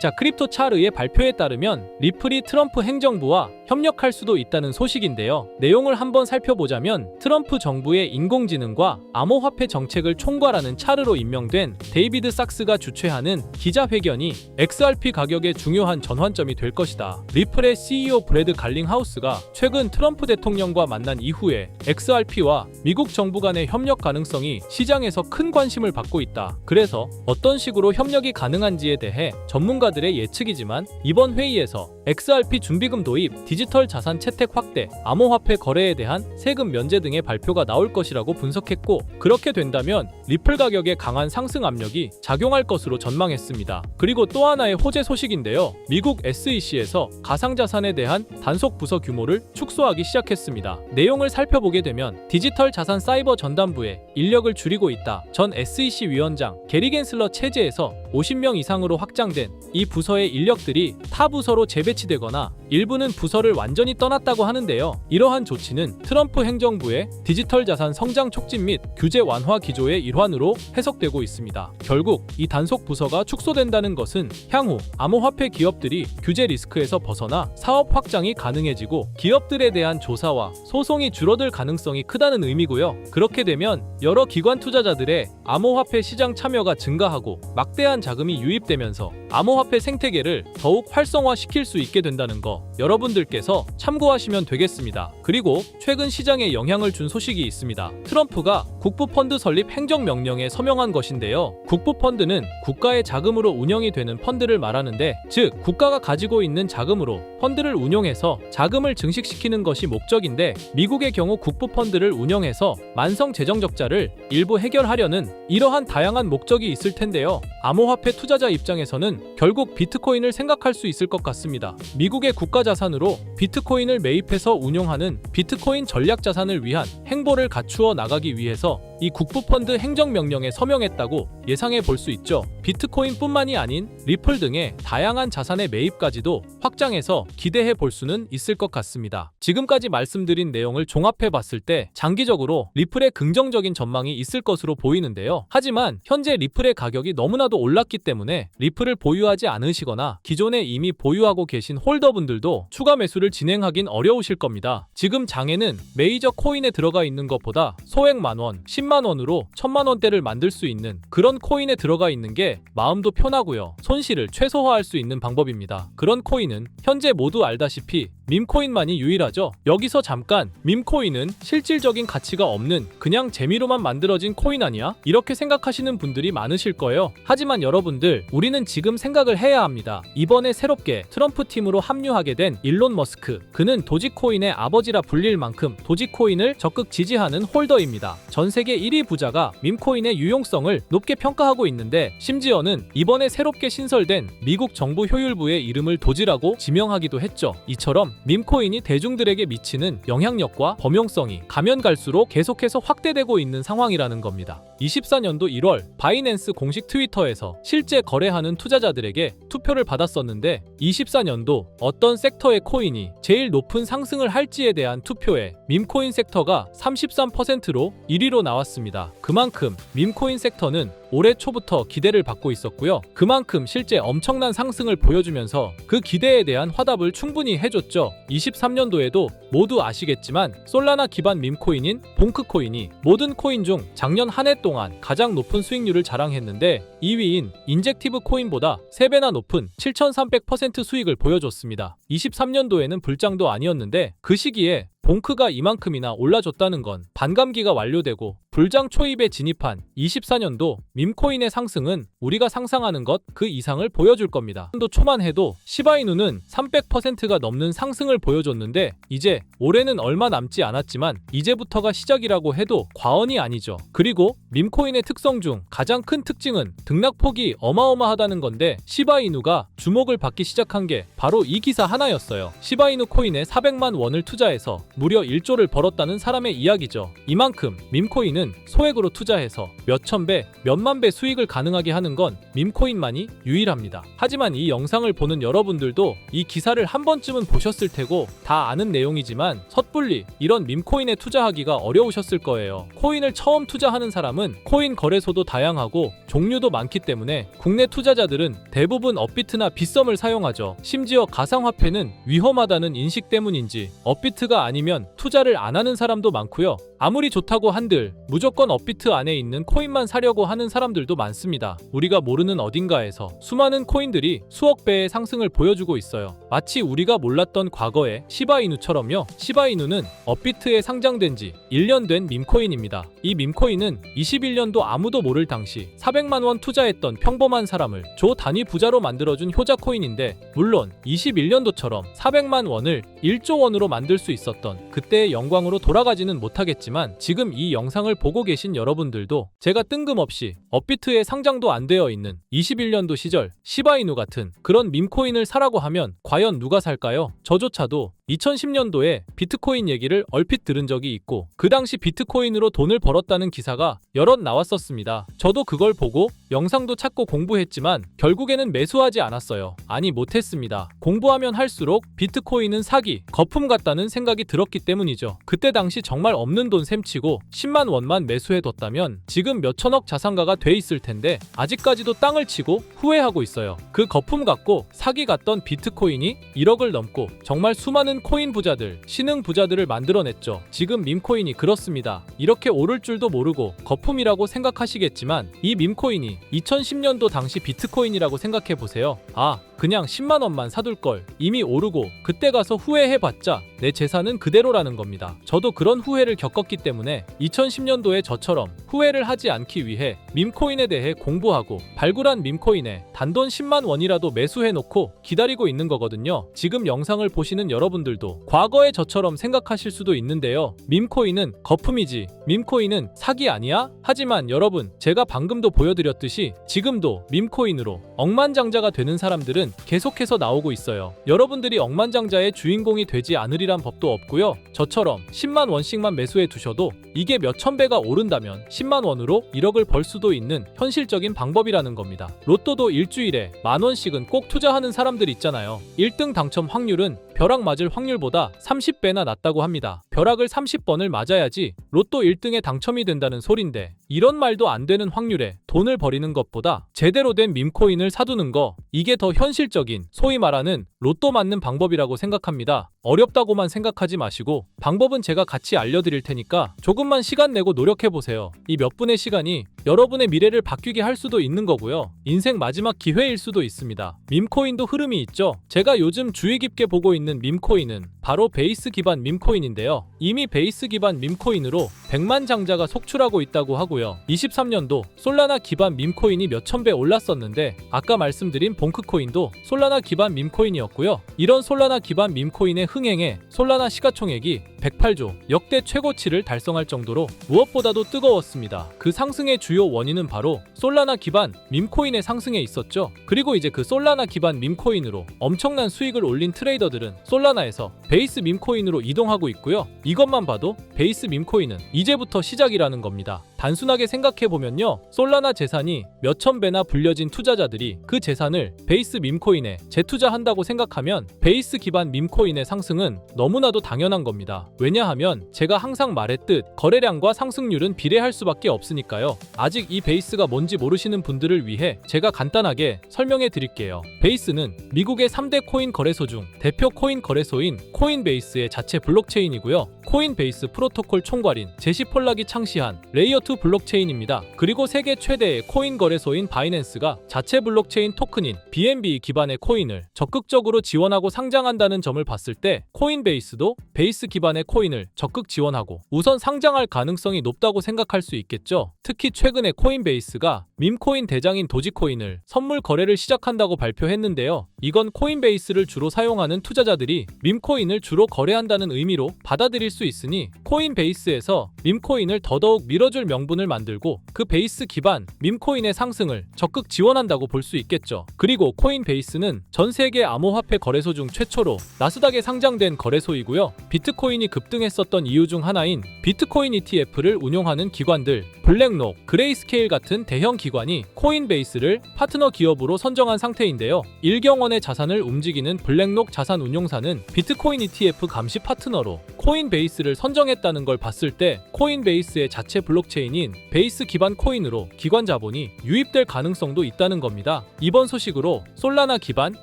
자, 크립토 차르의 발표에 따르면 리플이 트럼프 행정부와 협력할 수도 있다는 소식인데요. 내용을 한번 살펴보자면 트럼프 정부의 인공지능과 암호화폐 정책을 총괄하는 차르로 임명된 데이비드 sak스가 주최하는 기자회견이 XRP 가격의 중요한 전환점이 될 것이다. 리플의 CEO 브래드 갈링하우스가 최근 트럼프 대통령과 만난 이후에 XRP와 미국 정부 간의 협력 가능성이 시장에서 큰 관심을 받고 있다. 그래서 어떤 식으로 협력이 가능한지에 대해 전문가 들의 예측이지만 이번 회의에서 XRP 준비금 도입, 디지털 자산 채택 확대, 암호화폐 거래에 대한 세금 면제 등의 발표가 나올 것이라고 분석했고 그렇게 된다면 리플 가격의 강한 상승 압력이 작용할 것으로 전망했습니다. 그리고 또 하나의 호재 소식인데요. 미국 SEC에서 가상자산에 대한 단속 부서 규모를 축소하기 시작했습니다. 내용을 살펴보게 되면 디지털 자산 사이버 전담부에 인력을 줄이고 있다. 전 SEC 위원장 게리 겐슬러 체제에서 50명 이상으로 확장된 이 부서의 인력들이 타 부서로 재배 치되거나 일부는 부서를 완전히 떠났다고 하는데요. 이러한 조치는 트럼프 행정부의 디지털 자산 성장 촉진 및 규제 완화 기조의 일환으로 해석되고 있습니다. 결국 이 단속 부서가 축소된다는 것은 향후 암호화폐 기업들이 규제 리스크에서 벗어나 사업 확장이 가능해지고 기업들에 대한 조사와 소송이 줄어들 가능성이 크다는 의미고요. 그렇게 되면 여러 기관 투자자들의 암호화폐 시장 참여가 증가하고 막대한 자금이 유입되면서 암호화폐 생태계를 더욱 활성화시킬 수 있게 된다는 거 여러분들께서 참고하시면 되겠습니다. 그리고 최근 시장에 영향을 준 소식이 있습니다. 트럼프가 국부펀드 설립 행정명령에 서명한 것인데요. 국부펀드는 국가의 자금으로 운영이 되는 펀드를 말하는데 즉 국가가 가지고 있는 자금으로 펀드를 운용해서 자금을 증식시키는 것이 목적인데 미국의 경우 국부펀드를 운영해서 만성 재정 적자를 일부 해결하려는 이러한 다양한 목적이 있을 텐데요. 암호화폐 투자자 입장에서는 결국 비트코인을 생각할 수 있을 것 같습니다. 미국의 국가 자산으로 비트코인을 매입해서 운용하는 비트코인 전략 자산을 위한 행보를 갖추어 나가기 위해서 해서 이 국부펀드 행정명령에 서명했다고 예상해 볼 수 있죠. 비트코인뿐만이 아닌 리플 등의 다양한 자산의 매입까지도 확장해서 기대해 볼 수는 있을 것 같습니다. 지금까지 말씀드린 내용을 종합해 봤을 때 장기적으로 리플의 긍정적인 전망이 있을 것으로 보이는데요. 하지만 현재 리플의 가격이 너무나도 올랐기 때문에 리플을 보유하지 않으시거나 기존에 이미 보유하고 계신 홀더분들도 추가 매수를 진행하긴 어려우실 겁니다. 지금 장에는 메이저 코인에 들어가 있는 것보다 소액 만원, 10만 원으로 천만 원대를 만들 수 있는 그런 코인에 들어가 있는 게 마음도 편하고요. 손실을 최소화할 수 있는 방법입니다. 그런 코인은 현재 모두 알다시피 밈코인만이 유일하죠. 여기서 잠깐 밈코인은 실질적인 가치가 없는 그냥 재미로만 만들어진 코인 아니야? 이렇게 생각하시는 분들이 많으실 거예요. 하지만 여러분들 우리는 지금 생각을 해야 합니다. 이번에 새롭게 트럼프 팀으로 합류하게 된 일론 머스크 그는 도지코인의 아버지라 불릴 만큼 도지코인을 적극 지지하는 홀더입니다. 전 세계 1위 부자가 밈코인의 유용성을 높게 평가하고 있는데 심지어는 이번에 새롭게 신설된 미국 정부 효율부의 이름을 도지라고 지명하기도 했죠. 이처럼 밈코인이 대중들에게 미치는 영향력과 범용성이 가면 갈수록 계속해서 확대되고 있는 상황이라는 겁니다. 24년도 1월 바이낸스 공식 트위터에서 실제 거래하는 투자자들에게 투표를 받았었는데 24년도 어떤 섹터의 코인이 제일 높은 상승을 할지에 대한 투표에 밈코인 섹터가 33%로 1위로 나왔습니다. 그만큼 밈코인 섹터는 올해 초부터 기대를 받고 있었고요. 그만큼 실제 엄청난 상승을 보여주면서 그 기대에 대한 화답을 충분히 해줬죠. 23년도에도 모두 아시겠지만 솔라나 기반 밈코인인 봉크코인이 모든 코인 중 작년 한 해 동안 가장 높은 수익률을 자랑했는데 2위인 인젝티브 코인보다 3배나 높은 7,300% 수익을 보여줬습니다. 23년도에는 불장도 아니었는데 그 시기에 봉크가 이만큼이나 올라줬다는 건 반감기가 완료되고 불장 초입에 진입한 24년도 밈코인의 상승은 우리가 상상하는 것 그 이상을 보여줄 겁니다. 또 초만 해도 시바이누는 300%가 넘는 상승을 보여줬는데 이제 올해는 얼마 남지 않았지만 이제부터가 시작이라고 해도 과언이 아니죠. 그리고 밈코인의 특성 중 가장 큰 특징은 등락폭이 어마어마하다는 건데 시바이누가 주목을 받기 시작한 게 바로 이 기사 하나였어요. 시바이누 코인에 400만 원을 투자해서 무려 1조를 벌었다는 사람의 이야기죠. 이만큼 밈코인은 밈코인은 소액으로 투자해서 몇천 배, 몇만 배 수익을 가능하게 하는 건 밈코인만이 유일합니다. 하지만 이 영상을 보는 여러분들도 이 기사를 한 번쯤은 보셨을 테고 다 아는 내용이지만 섣불리 이런 밈코인에 투자하기가 어려우셨을 거예요. 코인을 처음 투자하는 사람은 코인 거래소도 다양하고 종류도 많기 때문에 국내 투자자들은 대부분 업비트나 빗썸을 사용하죠. 심지어 가상화폐는 위험하다는 인식 때문인지 업비트가 아니면 투자를 안 하는 사람도 많고요. 아무리 좋다고 한들 무조건 업비트 안에 있는 코인만 사려고 하는 사람들도 많습니다. 우리가 모르는 어딘가에서 수많은 코인들이 수억 배의 상승을 보여주고 있어요. 마치 우리가 몰랐던 과거의 시바이누처럼요. 시바이누는 업비트에 상장된 지 1년 된 밈코인입니다. 이 밈코인은 21년도 아무도 모를 당시 400만 원 투자했던 평범한 사람을 조 단위 부자로 만들어준 효자 코인인데 물론 21년도처럼 400만 원을 1조 원으로 만들 수 있었던 그때의 영광으로 돌아가지는 못하겠지만 지금 이 영상을 보고 계신 여러분들도 제가 뜬금없이 업비트에 상장도 안 되어 있는 21년도 시절 시바이누 같은 그런 밈코인을 사라고 하면 과연 누가 살까요? 저조차도 2010년도에 비트코인 얘기를 얼핏 들은 적이 있고 그 당시 비트코인으로 돈을 벌었다는 기사가 여럿 나왔었습니다. 저도 그걸 보고 영상도 찾고 공부했지만 결국에는 매수하지 않았어요. 아니 못했습니다. 공부하면 할수록 비트코인은 사기, 거품 같다는 생각이 들었기 때문이죠. 그때 당시 정말 없는 돈 셈치고 10만 원만 매수해뒀다면 지금 몇천억 자산가가 돼 있을 텐데 아직까지도 땅을 치고 후회하고 있어요. 그 거품 같고 사기 같던 비트코인이 1억을 넘고 정말 수 코인 부자들, 신흥 부자들을 만들어냈죠. 지금 밈코인이 그렇습니다. 이렇게 오를 줄도 모르고 거품이라고 생각하시겠지만 이 밈코인이 2010년도 당시 비트코인이라고 생각해 보세요. 아, 그냥 10만 원만 사둘 걸 이미 오르고 그때 가서 후회해봤자 내 재산은 그대로라는 겁니다. 저도 그런 후회를 겪었기 때문에 2010년도에 저처럼 후회를 하지 않기 위해 밈코인에 대해 공부하고 발굴한 밈코인에 단돈 10만 원이라도 매수해놓고 기다리고 있는 거거든요. 지금 영상을 보시는 여러분들도 과거의 저처럼 생각하실 수도 있는데요. 밈코인은 거품이지 밈코인은 사기 아니야? 하지만 여러분 제가 방금도 보여드렸듯이 지금도 밈코인으로 억만장자가 되는 사람들은 계속해서 나오고 있어요. 여러분들이 억만장자의 주인공이 되지 않으리란 법도 없고요. 저처럼 10만 원씩만 매수해 두셔도 이게 몇천 배가 오른다면 10만 원으로 1억을 벌 수도 있는 현실적인 방법이라는 겁니다. 로또도 일주일에 만 원씩은 꼭 투자하는 사람들 있잖아요. 1등 당첨 확률은 벼락 맞을 확률보다 30배나 낮다고 합니다. 벼락을 30번을 맞아야지 로또 1등에 당첨이 된다는 소린데 이런 말도 안 되는 확률에 돈을 버리는 것보다 제대로 된 밈코인을 사두는 거 이게 더 현실적인 소위 말하는 로또 맞는 방법이라고 생각합니다. 어렵다고만 생각하지 마시고 방법은 제가 같이 알려드릴 테니까 조금만 시간 내고 노력해보세요. 이 몇 분의 시간이 여러분의 미래를 바뀌게 할 수도 있는 거고요. 인생 마지막 기회일 수도 있습니다. 밈코인도 흐름이 있죠. 제가 요즘 주의 깊게 보고 있는 밈코인은 바로 베이스 기반 밈코인인데요. 이미 베이스 기반 밈코인으로 100만 장자가 속출하고 있다고 하고요. 23년도 솔라나 기반 밈코인이 몇천 배 올랐었는데 아까 말씀드린 봉크코인도 솔라나 기반 밈코인이었고요. 이런 솔라나 기반 밈코인의 흥행에 솔라나 시가총액이 108조 역대 최고치를 달성할 정도로 무엇보다도 뜨거웠습니다. 그 상승의 주요 원인은 바로 솔라나 기반 밈코인의 상승에 있었죠. 그리고 이제 그 솔라나 기반 밈코인으로 엄청난 수익을 올린 트레이더들은 솔라나에서 베이스 밈코인으로 이동하고 있고요. 이것만 봐도 베이스 밈코인은 이제부터 시작이라는 겁니다. 단순하게 생각해 보면요. 솔라나 재산이 몇천 배나 불려진 투자자들이 그 재산을 베이스 밈코인에 재투자한다고 생각하면 베이스 기반 밈코인의 상승은 너무나도 당연한 겁니다. 왜냐하면 제가 항상 말했듯 거래량과 상승률은 비례할 수밖에 없으니까요. 아직 이 베이스가 뭔지 모르시는 분들을 위해 제가 간단하게 설명해 드릴게요. 베이스는 미국의 3대 코인 거래소 중 대표 코인 거래소인 코인베이스의 자체 블록체인이고요. 코인베이스 프로토콜 총괄인 제시 폴락이 창시한 레이어2 블록체인입니다. 그리고 세계 최대의 코인 거래소인 바이낸스가 자체 블록체인 토큰인 BNB 기반의 코인을 적극적으로 지원하고 상장한다는 점을 봤을 때 코인베이스도 베이스 기반의 코인을 적극 지원하고 우선 상장할 가능성이 높다고 생각할 수 있겠죠. 특히 최근에 코인베이스가 밈코인 대장인 도지코인을 선물 거래를 시작한다고 발표했는데요. 이건 코인베이스를 주로 사용하는 투자자들이 밈코인을 주로 거래한다는 의미로 받아들일 수 있으니 코인베이스에서 밈코인을 더더욱 밀어줄 명분을 만들고 그 베이스 기반 밈코인의 상승을 적극 지원한다고 볼 수 있겠죠. 그리고 코인베이스는 전 세계 암호화폐 거래소 중 최초로 나스닥에 상장된 거래소이고요. 비트코인이 급 급등했었던 이유 중 하나인 비트코인 ETF를 운용하는 기관들, 블랙록, 그레이스케일 같은 대형 기관이 코인베이스를 파트너 기업으로 선정한 상태인데요. 일경원의 자산을 움직이는 블랙록 자산 운용사는 비트코인 ETF 감시 파트너로 코인베이스를 선정했다는 걸 봤을 때 코인베이스의 자체 블록체인인 베이스 기반 코인으로 기관 자본이 유입될 가능성도 있다는 겁니다. 이번 소식으로 솔라나 기반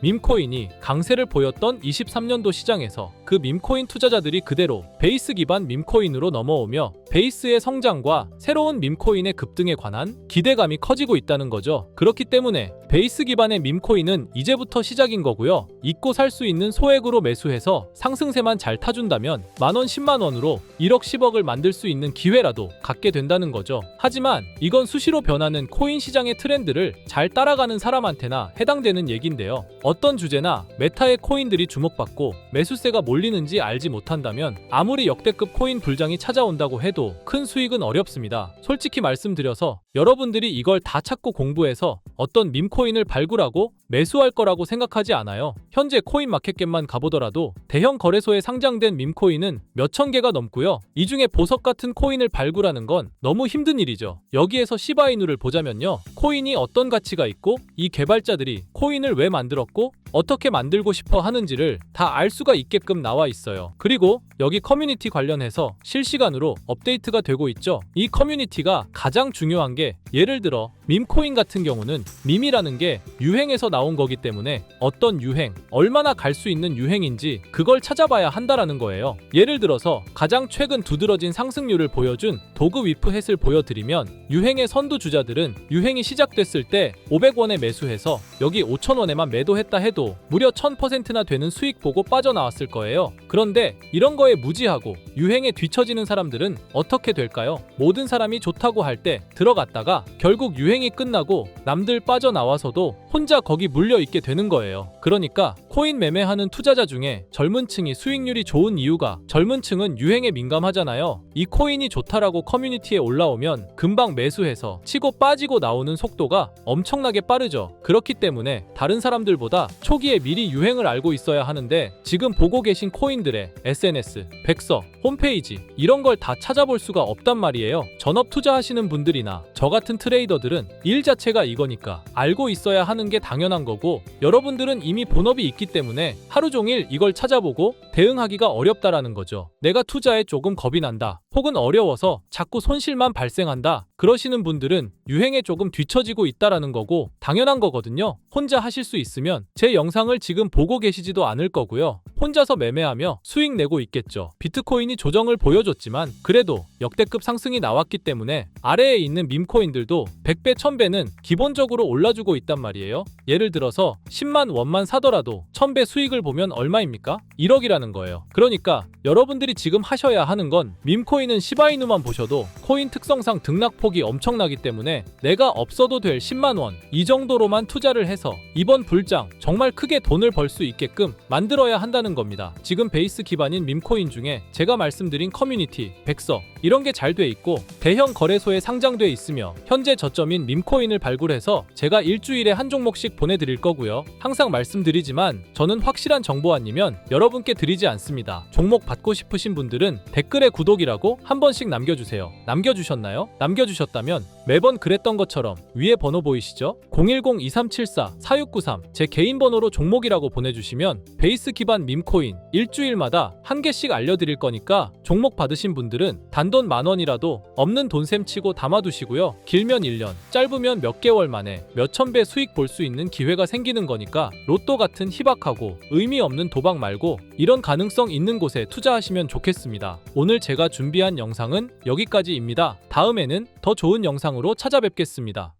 밈코인이 강세를 보였던 23년도 시장에서 그 밈코인 투자자들이 그대로 베이스 기반 밈코인으로 넘어오며 베이스의 성장과 새로운 밈코인의 급등에 관한 기대감이 커지고 있다는 거죠. 그렇기 때문에 베이스 기반의 밈코인은 이제부터 시작인 거고요. 잊고 살 수 있는 소액으로 매수해서 상승세만 잘 타준다면 만원 10만원으로 1억 10억을 만들 수 있는 기회라도 갖게 된다는 거죠. 하지만 이건 수시로 변하는 코인 시장의 트렌드를 잘 따라가는 사람한테나 해당되는 얘긴데요. 어떤 주제나 메타의 코인들이 주목받고 매수세가 몰리는지 알지 못한다면 아무리 역대급 코인 불장이 찾아온다고 해도 큰 수익은 어렵습니다. 솔직히 말씀드려서 여러분들이 이걸 다 찾고 공부해서 어떤 밈코인을 발굴하고 매수할 거라고 생각하지 않아요. 현재 코인 마켓겟만 가보더라도 대형 거래소에 상장된 밈코인은 몇천 개가 넘고요. 이 중에 보석 같은 코인을 발굴하는 건 너무 힘든 일이죠. 여기에서 시바이누를 보자면요. 코인이 어떤 가치가 있고 이 개발자들이 코인을 왜 만들었고 어떻게 만들고 싶어 하는지를 다 알 수가 있게끔 나와 있어요. 그리고 여기 커뮤니티 관련해서 실시간으로 업데이트가 되고 있죠. 이 커뮤니티가 가장 중요한 게 예를 들어 밈코인 같은 경우는 밈이라는 게 유행에서 나온 거기 때문에 어떤 유행, 얼마나 갈 수 있는 유행인지 그걸 찾아봐야 한다라는 거예요. 예를 들어서 가장 최근 두드러진 상승률을 보여준 도그 위프 햇을 보여드리면 유행의 선두 주자들은 유행이 시작됐을 때 500원에 매수해서 여기 5,000원에만 매도했다 해도 무려 1000%나 되는 수익 보고 빠져나왔을 거예요. 그런데 이런 거에 무지하고 유행에 뒤처지는 사람들은 어떻게 될까요? 모든 사람이 좋다고 할 때 들어갔다가 결국 유행이 끝나고 남들 빠져나와서도 혼자 거기 물려 있게 되는 거예요. 그러니까 코인 매매하는 투자자 중에 젊은 층이 수익률이 좋은 이유가 젊은 층은 유행에 민감하잖아요. 이 코인이 좋다라고 커뮤니티에 올라오면 금방 매수해서 치고 빠지고 나오는 속도가 엄청나게 빠르죠. 그렇기 때문에 다른 사람들보다 초기에 미리 유행을 알고 있어야 하는데 지금 보고 계신 코인들의 SNS, 백서, 홈페이지 이런 걸 다 찾아볼 수가 없단 말이에요. 전업 투자하시는 분들이나 저 같은 트레이더들은 일 자체가 이거니까 알고 있어야 하는 게 당연한 거고 여러분들은 이미 본업이 있기 때문에 하루 종일 이걸 찾아보고 대응하기가 어렵다라는 거죠. 내가 투자에 조금 겁이 난다. 혹은 어려워서 자꾸 손실만 발생한다. 그러시는 분들은 유행에 조금 뒤처지고 있다라는 거고 당연한 거거든요. 혼자 하실 수 있으면 제 영상을 지금 보고 계시지도 않을 거고요. 혼자서 매매하며 수익 내고 있겠죠. 비트코인이 조정을 보여줬지만 그래도 역대급 상승이 나왔기 때문에 아래에 있는 밈코인들도 100배, 1000배는 기본적으로 올라주고 있단 말이에요. 예를 들어서 10만 원만 사더라도 1000배 수익을 보면 얼마입니까? 1억이라는 거예요. 그러니까 여러분들이 지금 하셔야 하는 건 밈코인은 시바이누만 보셔도 코인 특성상 등락폭이 엄청나기 때문에 내가 없어도 될 10만 원 이 정도로만 투자를 해서 이번 불장 정말 크게 돈을 벌 수 있게끔 만들어야 한다는 겁니다. 지금 베이스 기반인 밈코인 중에 제가 말씀드린 커뮤니티, 백서 이런 게 잘 돼 있고 대형 거래소에 상장돼 있으며 현재 저점인 밈코인을 발굴해서 제가 일주일에 한 종목씩 보내드릴 거고요. 항상 말씀드리지만 저는 확실한 정보 아니면 여러분께 드리지 않습니다. 종목 받고 싶으신 분들은 댓글에 구독이라고 한 번씩 남겨주세요. 남겨주셨나요? 남겨주셨다면 매번 그랬던 것처럼 위에 번호 보이시죠? 010-2374-4693 제 개인 번호로 종목이라고 보내주시면 베이스 기반 밈코인 일주일마다 한 개씩 알려드릴 거니까 종목 받으신 분들은 단돈 만 원이라도 없는 돈셈 치고 담아두시고요. 길면 1년, 짧으면 몇 개월 만에 몇천 배 수익 볼 수 있는 기회가 생기는 거니까 로또 같은 희박하고 의미 없는 도박 말고 이런 가능성 있는 곳에 투자하시면 좋겠습니다. 오늘 제가 준비한 영상은 여기까지입니다. 다음에는 더 좋은 영상으로 찾아뵙겠습니다.